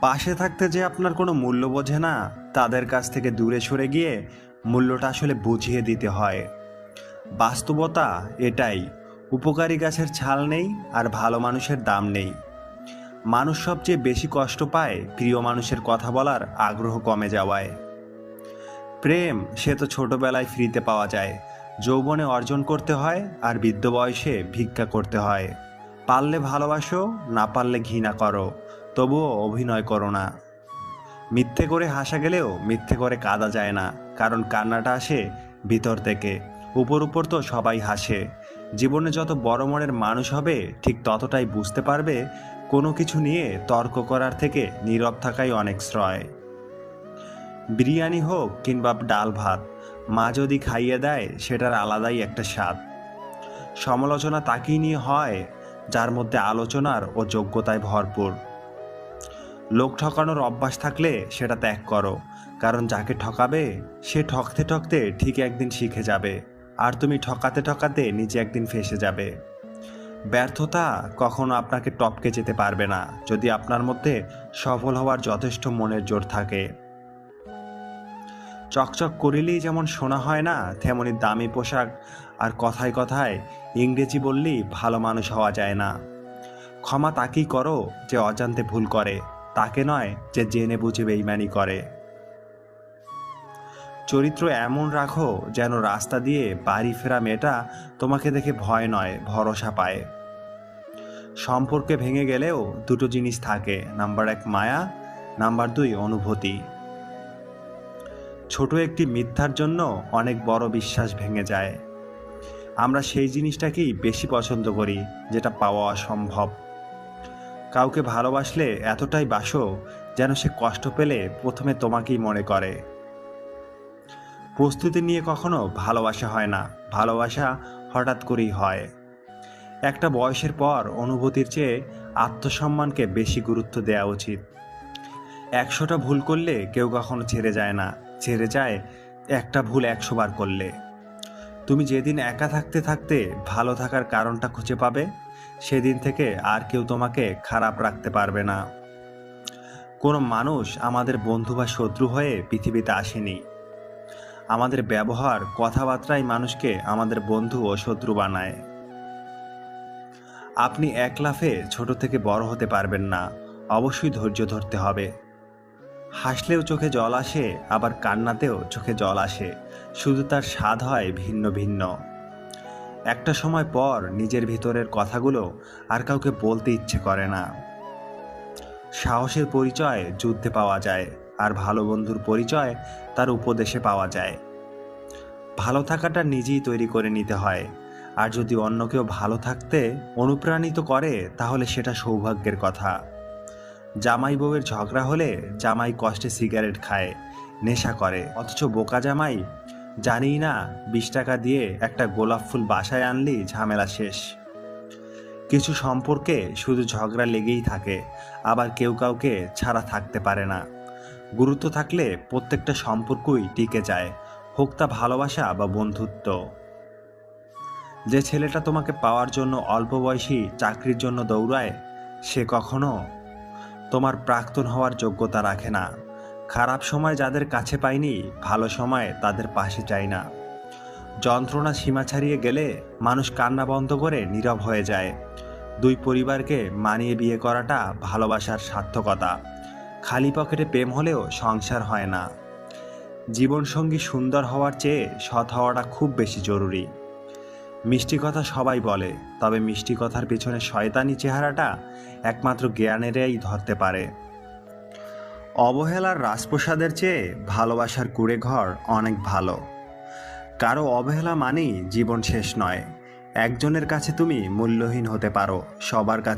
পাশে থাকতে যে আপনার কোনো মূল্য বোঝে না, তাদের কাছ থেকে দূরে সরে গিয়ে মূল্যটা আসলে বুঝিয়ে দিতে হয়। বাস্তবতা এটাই, উপকারী গাছের ছাল নেই আর ভালো মানুষের দাম নেই। মানুষ সবচেয়ে বেশি কষ্ট পায় প্রিয় মানুষের কথা বলার আগ্রহ কমে যাওয়ায়। প্রেম, সে তো ছোটবেলায় ফ্রিতে পাওয়া যায়। যৌবনে অর্জন করতে হয় আর বৃদ্ধ বয়সে ভিক্ষা করতে হয়। পারলে ভালোবাসো, না পারলে ঘৃণা করো। তবুও অভিনয় করো না। মিথ্যে করে হাসা গেলেও মিথ্যে করে কাঁদা যায় না, কারণ কান্নাটা আসে ভিতর থেকে। উপর উপর তো সবাই হাসে। জীবনে যত বড় মনের মানুষ হবে, ঠিক ততটাই বুঝতে পারবে কোনো কিছু নিয়ে তর্ক করার থেকে নীরব থাকাই অনেক শ্রয়। বিরিয়ানি হোক কিংবা ডাল ভাত, মা যদি খাইয়ে দেয়, সেটার আলাদাই একটা স্বাদ। সমালোচনা তাকেই নিয়ে হয়, যার মধ্যে আলোচনার ও যোগ্যতায় ভরপুর। লোক ঠকানোর অভ্যাস থাকলে সেটা ত্যাগ করো। কারণ যাকে ঠকাবে, সে ঠকতে ঠকতে ঠিক একদিন শিখে যাবে। আর তুমি ঠকাতে ঠকাতে নিজে একদিন ফেসে যাবে। ব্যর্থতা কখনো আপনাকে টপকে যেতে পারবে না, যদি আপনার মধ্যে সফল হওয়ার যথেষ্ট মনের জোর থাকে। চকচক করিলেই যেমন শোনা হয় না, তেমনি দামি পোশাক আর কথায় কথায় ইংরেজি বললেই ভালো মানুষ হওয়া যায় না। ক্ষমা তাকেই করো যে অজান্তে ভুল করে। তাকে নয় যে জেনে বুঝে বেইমানি করে। চরিত্র এমন রাখো যেন রাস্তা দিয়ে বাড়ি ফেরা মেয়েটা তোমাকে দেখে ভয় নয়, ভরসা পায়। সম্পর্কে ভেঙে গেলেও দুটো জিনিস থাকে, নাম্বার এক মায়া, নাম্বার দুই অনুভূতি। ছোট একটি মিথ্যার জন্য অনেক বড় বিশ্বাস ভেঙে যায়। আমরা সেই জিনিসটাকেই বেশি পছন্দ করি, যেটা পাওয়া অসম্ভব কাউকে ভালোবাসলে এতটাই বাসো যেন সে কষ্ট পেলে প্রথমে তোমাকেই মনে করে। প্রস্তুতি নিয়ে কখনো ভালোবাসা হয় না, ভালোবাসা হঠাৎ করেই হয়। একটা বয়সের পর অনুভূতির চেয়ে আত্মসম্মানকে বেশি গুরুত্ব দেওয়া উচিত। একশোটা ভুল করলে কেউ কখনো ছেড়ে যায় না, ছেড়ে যায় একটা ভুল একশো বার করলে। তুমি যেদিন একা থাকতে থাকতে ভালো থাকার কারণটা খুঁজে পাবে? সেদিন থেকে আর কেউ তোমাকে খারাপ রাখতে পারবে না। কোনো মানুষ আমাদের বন্ধু বা শত্রু হয়ে পৃথিবীতে আসেনি। আমাদের ব্যবহার, কথাবার্তাই মানুষকে আমাদের বন্ধু ও শত্রু বানায়। আপনি এক লাফে ছোট থেকে বড় হতে পারবেন না। অবশ্যই ধৈর্য ধরতে হবে। হাসলেও চোখে জল আসে, আবার কান্নাতেও চোখে জল আসে। শুধু তার স্বাদ হয় ভিন্ন ভিন্ন। একটা সময় পর নিজের ভিতরের কথাগুলো আর কাউকে বলতে ইচ্ছে করে না। সাহসের পরিচয় যুদ্ধে পাওয়া যায় আর ভালো বন্ধুর পরিচয় তার উপদেশে পাওয়া যায়। ভালো থাকাটা নিজেই তৈরি করে নিতে হয়। আর যদি অন্য কেউ ভালো থাকতে অনুপ্রাণিত করে, তাহলে সেটা সৌভাগ্যের কথা। জামাই বউয়ের ঝগড়া হলে জামাই কষ্টে সিগারেট খায়, নেশা করে, অথচ বোকা জামাই জানিই না, বিশ টাকা দিয়ে একটা গোলাপ ফুল বাসায় আনলি ঝামেলা শেষ। কিছু সম্পর্কে শুধু ঝগড়া লেগেই থাকে, আবার কেউ কাউকে ছাড়া থাকতে পারে না। গুরুত্ব থাকলে প্রত্যেকটা সম্পর্কই টিকে যায়, হোক তা ভালোবাসা বা বন্ধুত্ব। যে ছেলেটা তোমাকে পাওয়ার জন্য অল্প বয়সী চাকরির জন্য দৌড়ায়, সে কখনো তোমার প্রাক্তন হওয়ার যোগ্যতা রাখে না। খারাপ সময় যাদের কাছে পাইনি, ভালো সময় তাদের পাশে চাই না। যন্ত্রণা সীমা ছাড়িয়ে গেলে মানুষ কান্না বন্ধ করে নীরব হয়ে যায়। দুই পরিবারকে মানিয়ে বিয়ে করাটা ভালোবাসার সার্থকতা। খালি পকেটে প্রেম হলেও সংসার হয় না। জীবনসঙ্গী সুন্দর হওয়ার চেয়ে সৎ হওয়াটা খুব বেশি জরুরি। মিষ্টি কথা সবাই বলে, তবে মিষ্টি কথার পেছনে শয়তানি চেহারাটা একমাত্র জ্ঞানেরাই ধরতে পারে। অবহেলার রাজপ্রসাদের চেয়ে ভালোবাসার কুড়ে ঘর অনেক ভালো। কারও অবহেলা মানেই জীবন শেষ নয়। একজনের কাছে তুমি মূল্যহীন হতে পারো, সবার কাছে